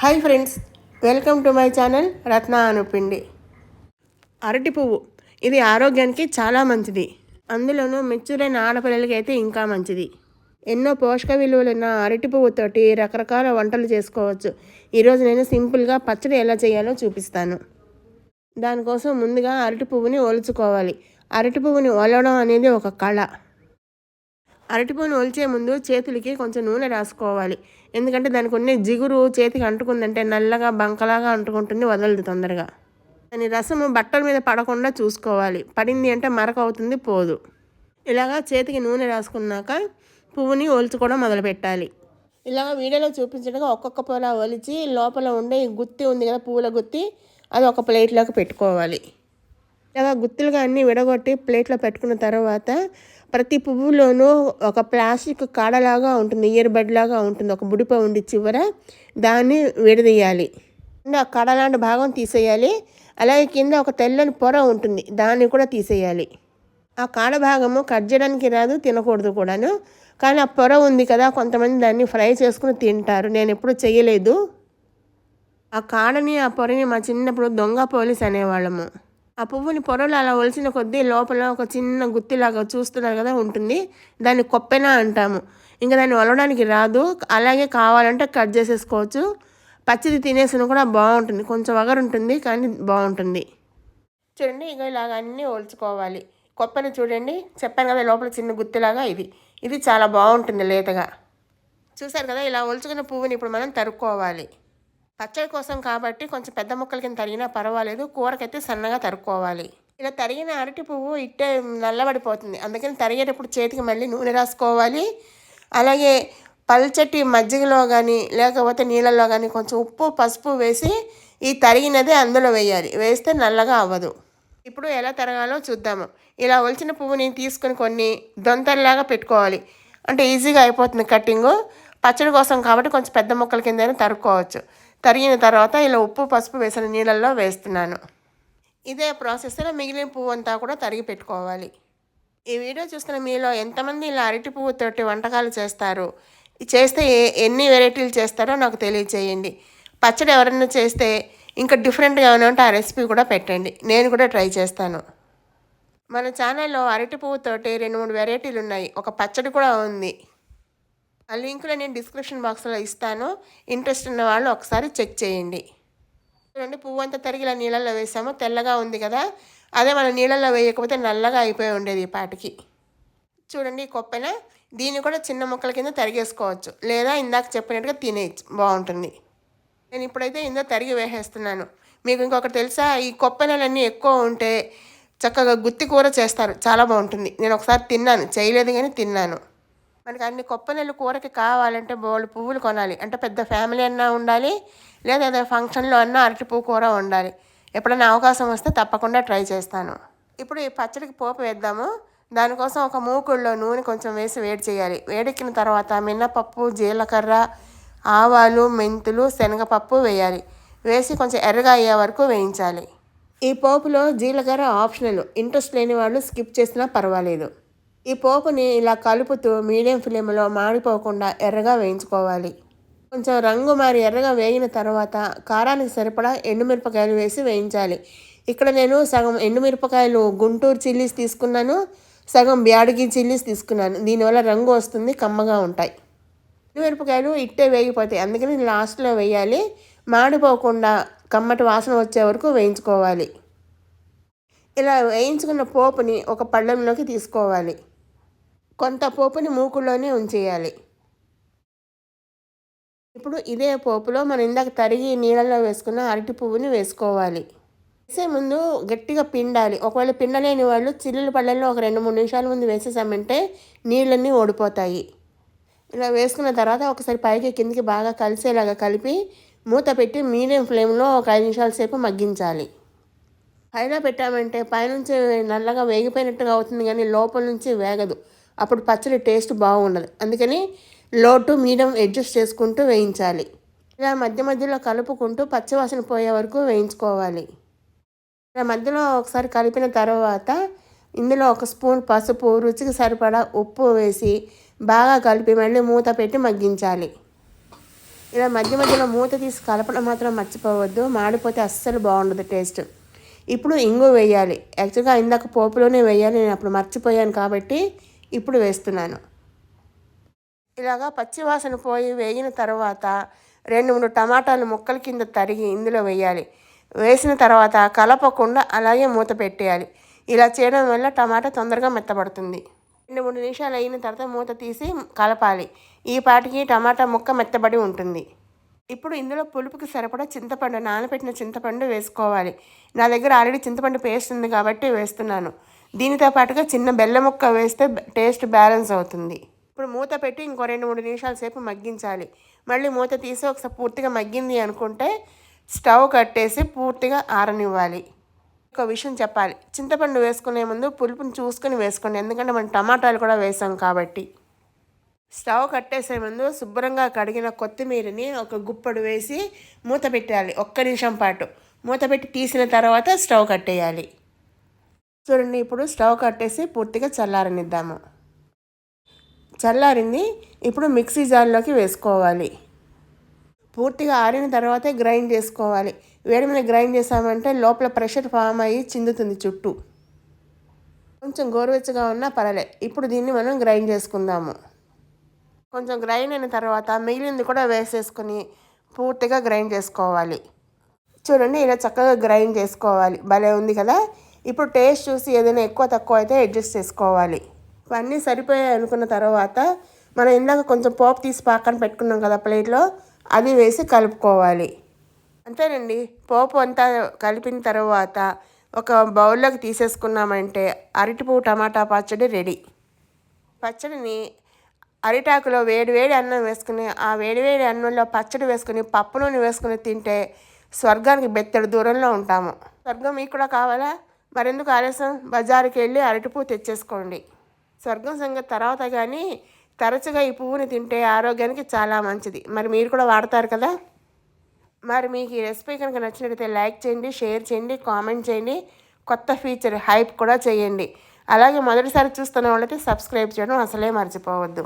Hi friends welcome to my channel Ratna Anupindi. అరటి పువ్వు ఇది ఆరోగ్యానికి చాలా మంచిది. అందులోనూ మెచ్చురైన ఆడపిల్లలకి అయితే ఇంకా మంచిది. ఎన్నో పోషక విలువలున్న అరటి పువ్వుతోటి రకరకాల వంటలు చేసుకోవచ్చు. ఈరోజు నేను సింపుల్గా పచ్చడి ఎలా చేయాలో చూపిస్తాను. దానికోసం ముందుగా అరటి పువ్వుని ఒలుచుకోవాలి. అరటి పువ్వుని ఒలవడం అనేది ఒక కళ. అరటిపూను ఒలిచే ముందు చేతులకి కొంచెం నూనె రాసుకోవాలి. ఎందుకంటే దానికి ఉన్న జిగురు చేతికి అంటుకుందంటే నల్లగా బంకలాగా అంటుకుంటుంది వదలదు తొందరగా. దాని రసము బట్టల మీద పడకుండా చూసుకోవాలి. పడింది అంటే మరక అవుతుంది పోదు. ఇలాగా చేతికి నూనె రాసుకున్నాక పువ్వుని ఒలుచుకోవడం మొదలుపెట్టాలి. ఇలాగ వీడియోలో చూపించడగా ఒక్కొక్క పొల ఒలిచి లోపల ఉండే ఈ గుత్తి ఉంది కదా పువ్వుల గుత్తి అది ఒక ప్లేట్లోకి పెట్టుకోవాలి. ఇలాగా గుత్తులుగా అన్నీ విడగొట్టి ప్లేట్లో పెట్టుకున్న తర్వాత ప్రతి పువ్వులోనూ ఒక ప్లాస్టిక్ కాడలాగా ఉంటుంది ఇయర్ లాగా ఉంటుంది. ఒక బుడిప ఉండి చివర దాన్ని విడదీయాలి. ఆ కాడ లాంటి భాగం తీసేయాలి. అలాగే కింద ఒక తెల్లని పొర ఉంటుంది దాన్ని కూడా తీసేయాలి. ఆ కాడ భాగము కట్ చేయడానికి రాదు తినకూడదు కూడాను. కానీ ఆ పొర ఉంది కదా కొంతమంది దాన్ని ఫ్రై చేసుకుని తింటారు. నేను ఎప్పుడు చేయలేదు ఆ కాడని ఆ పొరని మా చిన్నప్పుడు దొంగ పోలీస్ అనేవాళ్ళము. ఆ పువ్వుని పొరలు అలా ఒలిసిన కొద్దీ లోపల ఒక చిన్న గుత్తిలాగా చూస్తున్నారు కదా ఉంటుంది. దాన్ని కొప్పెన అంటాము. ఇంకా దాన్ని ఒలవడానికి రాదు. అలాగే కావాలంటే కట్ చేసేసుకోవచ్చు. పచ్చిది తినేసిన కూడా బాగుంటుంది. కొంచెం వగరు ఉంటుంది కానీ బాగుంటుంది. చూడండి ఇక ఇలాగ అన్నీ ఒలుచుకోవాలి. కొప్పెన చూడండి. చెప్పాను కదా లోపల చిన్న గుత్తిలాగా ఇది. ఇది చాలా బాగుంటుంది లేతగా. చూసారు కదా ఇలా ఒలుచుకున్న పువ్వుని ఇప్పుడు మనం తరుక్కోవాలి. పచ్చడి కోసం కాబట్టి కొంచెం పెద్ద ముక్కల కింద తరిగినా పర్వాలేదు. కూరకైతే సన్నగా తరుక్కోవాలి. ఇలా తరిగిన అరటి పువ్వు ఇట్టే నల్లబడిపోతుంది. అందుకని తరిగేటప్పుడు చేతికి మళ్ళీ నూనె రాసుకోవాలి. అలాగే పల్చటి మజ్జిగలో కానీ లేకపోతే నీళ్ళల్లో కానీ కొంచెం ఉప్పు పసుపు వేసి ఈ తరిగినదే అందులో వేయాలి. వేస్తే నల్లగా అవ్వదు. ఇప్పుడు ఎలా తరగాలో చూద్దాము. ఇలా ఒలిచిన పువ్వుని తీసుకొని కొన్ని దొంతల్లాగా పెట్టుకోవాలి. అంటే ఈజీగా అయిపోతుంది కట్టింగు. పచ్చడి కోసం కాబట్టి కొంచెం పెద్ద ముక్కల కింద తరుక్కోవచ్చు. తరిగిన తర్వాత ఇలా ఉప్పు పసుపు వేసిన నీళ్ళల్లో వేస్తున్నాను. ఇదే ప్రాసెస్లో మిగిలిన పువ్వు అంతా కూడా తరిగి పెట్టుకోవాలి. ఈ వీడియో చూస్తున్న మీలో ఎంతమంది ఇలా అరటి పువ్వుతోటి వంటకాలు చేస్తారు? చేస్తే ఏ ఎన్ని వెరైటీలు చేస్తారో నాకు తెలియచేయండి. పచ్చడి ఎవరైనా చేస్తే ఇంకా డిఫరెంట్గా ఏమైనా ఉంటే ఆ రెసిపీ కూడా పెట్టండి. నేను కూడా ట్రై చేస్తాను. మన ఛానల్లో అరటి పువ్వుతోటి రెండు మూడు వెరైటీలు ఉన్నాయి. ఒక పచ్చడి కూడా ఉంది. ఆ లింకులో నేను డిస్క్రిప్షన్ బాక్స్లో ఇస్తాను. ఇంట్రెస్ట్ ఉన్న వాళ్ళు ఒకసారి చెక్ చేయండి. చూడండి పువ్వు అంతా తరిగి ఇలా నీళ్ళల్లో వేసాము. తెల్లగా ఉంది కదా. అదే మనం నీళ్ళల్లో వేయకపోతే నల్లగా అయిపోయి ఉండేది ఈ పాటికి. చూడండి ఈ కొప్పెన. దీన్ని కూడా చిన్న ముక్కల కింద తరిగేసుకోవచ్చు. లేదా ఇందాక చెప్పినట్టుగా తినేయచ్చు. బాగుంటుంది. నేను ఇప్పుడైతే ఇందో తరిగి వేసేస్తున్నాను. మీకు ఇంకొకటి తెలుసా? ఈ కొప్పెనలన్నీ ఎక్కువ ఉంటే చక్కగా గుత్తి కూర చేస్తారు. చాలా బాగుంటుంది. నేను ఒకసారి తిన్నాను. చేయలేదు కానీ తిన్నాను. మనకి అన్ని కొప్పనెల్లు కూరకి కావాలంటే బోళ్ళు పువ్వులు కొనాలి. అంటే పెద్ద ఫ్యామిలీ అన్నా ఉండాలి లేదా ఏదైనా ఫంక్షన్లో అన్నా అరటి పువ్వు కూర ఉండాలి ఎప్పుడైనా అవకాశం వస్తే తప్పకుండా ట్రై చేస్తాను. ఇప్పుడు ఈ పచ్చడికి పోపు వేద్దాము. దానికోసం ఒక మూకుళ్ళలో నూనె కొంచెం వేసి వేడి చేయాలి. వేడెక్కిన తర్వాత మినపప్పు జీలకర్ర ఆవాలు మెంతులు శనగపప్పు వేయాలి. వేసి కొంచెం ఎర్రగా అయ్యే వరకు వేయించాలి. ఈ పోపులో జీలకర్ర ఆప్షనల్. ఇంట్రెస్ట్ లేని వాళ్ళు స్కిప్ చేసినా పర్వాలేదు. ఈ పోపుని ఇలా కలుపుతూ మీడియం ఫ్లేమ్లో మాడిపోకుండా ఎర్రగా వేయించుకోవాలి. కొంచెం రంగు మారి ఎర్రగా వేగిన తర్వాత కారానికి సరిపడా ఎండుమిరపకాయలు వేసి వేయించాలి. ఇక్కడ నేను సగం ఎండుమిరపకాయలు గుంటూరు చిల్లీస్ తీసుకున్నాను సగం బ్యాడిగి చిల్లీస్ తీసుకున్నాను. దీనివల్ల రంగు వస్తుంది కమ్మగా ఉంటాయి. ఎండుమిరపకాయలు ఇట్టే వేగిపోతాయి. అందుకని లాస్ట్లో వేయాలి. మాడిపోకుండా కమ్మటి వాసన వచ్చే వరకు వేయించుకోవాలి. ఇలా వేయించుకున్న పోపుని ఒక పళ్ళెంలోకి తీసుకోవాలి. కొంత పోపుని మూకుల్లోనే ఉంచేయాలి. ఇప్పుడు ఇదే పోపులో మనం ఇందాక తరిగి నీళ్ళలో వేసుకున్న అరటి పువ్వుని వేసుకోవాలి. వేసే ముందు గట్టిగా పిండాలి. ఒకవేళ పిండలేని వాళ్ళు చిల్లుల పళ్ళల్లో ఒక రెండు మూడు నిమిషాల ముందు వేసేసామంటే నీళ్ళన్నీ ఓడిపోతాయి ఇలా వేసుకున్న తర్వాత ఒకసారి పైకి కిందికి బాగా కలిసేలాగా కలిపి మూత పెట్టి మీడియం ఫ్లేమ్లో ఒక ఐదు నిమిషాల సేపు మగ్గించాలి. పైన పెట్టామంటే పైనుంచి నల్లగా వేగిపోయినట్టుగా అవుతుంది కానీ లోపల నుంచి వేగదు. అప్పుడు పచ్చడి టేస్ట్ బాగుండదు. అందుకని లో టు మీడియం అడ్జస్ట్ చేసుకుంటూ వేయించాలి. ఇలా మధ్య మధ్యలో కలుపుకుంటూ పచ్చివాసన పోయే వరకు వేయించుకోవాలి. ఇలా మధ్యలో ఒకసారి కలిపిన తర్వాత ఇందులో ఒక స్పూన్ పసుపు రుచికి సరిపడా ఉప్పు వేసి బాగా కలిపి మళ్ళీ మూత పెట్టి మగ్గించాలి. ఇలా మధ్య మధ్యలో మూత తీసి కలపడం మాత్రం మర్చిపోవద్దు. మాడిపోతే అస్సలు బాగుండదు టేస్ట్. ఇప్పుడు ఇంగు వేయాలి. యాక్చువల్గా ఇందాక పోపులోనే వేయాలి. నేను అప్పుడు మర్చిపోయాను కాబట్టి ఇప్పుడు వేస్తున్నాను. ఇలాగా పచ్చివాసన పోయి వేగిన తర్వాత రెండు మూడు టమాటాలు ముక్కల కింద తరిగి ఇందులో వేయాలి. వేసిన తర్వాత కలపకుండా అలాగే మూత పెట్టేయాలి. ఇలా చేయడం వల్ల టమాటా తొందరగా మెత్తబడుతుంది. రెండు మూడు నిమిషాలు అయిన తర్వాత మూత తీసి కలపాలి. ఈ పాటికి టమాటా ముక్క మెత్తబడి ఉంటుంది. ఇప్పుడు ఇందులో పులుపుకి సరిపడా చింతపండు నానబెట్టిన చింతపండు వేసుకోవాలి. నా దగ్గర ఆల్రెడీ చింతపండు పేస్ట్ ఉంది కాబట్టి వేస్తున్నాను. దీనితో పాటుగా చిన్న బెల్లం ముక్క వేస్తే టేస్ట్ బ్యాలెన్స్ అవుతుంది. ఇప్పుడు మూత పెట్టి ఇంకో రెండు మూడు నిమిషాల సేపు మగ్గించాలి. మళ్ళీ మూత తీసి ఒకసారి పూర్తిగా మగ్గింది అనుకుంటే స్టవ్ కట్టేసి పూర్తిగా ఆరనివ్వాలి. ఒక విషయం చెప్పాలి. చింతపండు వేసుకునే ముందు పులుపుని చూసుకొని వేసుకోండి. ఎందుకంటే మనం టమాటాలు కూడా వేసాం కాబట్టి. స్టవ్ కట్టేసే ముందు శుభ్రంగా కడిగిన కొత్తిమీరని ఒక గుప్పడు వేసి మూత పెట్టాలి ఒక్క నిమిషం పాటు. మూత పెట్టి తీసిన తర్వాత స్టవ్ కట్టేయాలి. చూడండి ఇప్పుడు స్టవ్ కట్టేసి పూర్తిగా చల్లారనిద్దాము. చల్లారింది ఇప్పుడు మిక్సీ జార్లోకి వేసుకోవాలి. పూర్తిగా ఆరిన తర్వాతే గ్రైండ్ చేసుకోవాలి. వేడి మీద గ్రైండ్ చేసామంటే లోపల ప్రెషర్ ఫామ్ అయ్యి చిందుతుంది చుట్టూ. కొంచెం గోరువెచ్చగా ఉన్నా పర్వాలే ఇప్పుడు దీన్ని మనం గ్రైండ్ చేసుకుందాము. కొంచెం గ్రైండ్ అయిన తర్వాత మిగిలింది కూడా వేసేసుకొని పూర్తిగా గ్రైండ్ చేసుకోవాలి. చూడండి ఇలా చక్కగా గ్రైండ్ చేసుకోవాలి. భలే ఉంది కదా? ఇప్పుడు టేస్ట్ చూసి ఏదైనా ఎక్కువ తక్కువ అయితే అడ్జస్ట్ చేసుకోవాలి. ఇవన్నీ సరిపోయాయి అనుకున్న తర్వాత మనం ఇందాక కొంచెం పోపు తీసి పక్కన పెట్టుకున్నాం కదా ప్లేట్లో అది వేసి కలుపుకోవాలి. అంతేనండి. పోపు అంతా కలిపిన తర్వాత ఒక బౌల్లోకి తీసేసుకున్నామంటే అరటిపువ్వు టమాటా పచ్చడి రెడీ. పచ్చడిని అరిటాకులో వేడి వేడి అన్నం వేసుకుని ఆ వేడి వేడి అన్నంలో పచ్చడి వేసుకుని పప్పు నూనె వేసుకుని తింటే స్వర్గానికి బెత్తడి దూరంలో ఉంటాము. స్వర్గం మీకు కూడా కావాలా? మరెందుకు ఆలస్యం? బజారుకి వెళ్ళి అరటిపువ్వు తెచ్చేసుకోండి. స్వర్గం సంగతి తర్వాత కానీ తరచుగా ఈ పువ్వుని తింటే ఆరోగ్యానికి చాలా మంచిది. మరి మీరు కూడా వాడతారు కదా? మరి మీకు ఈ రెసిపీ కనుక నచ్చినట్లయితే లైక్ చేయండి షేర్ చేయండి కామెంట్ చేయండి కొత్త ఫీచర్ హైప్ కూడా చేయండి. అలాగే మొదటిసారి చూస్తున్న వాళ్ళైతే సబ్స్క్రైబ్ చేయడం అసలే మర్చిపోవద్దు.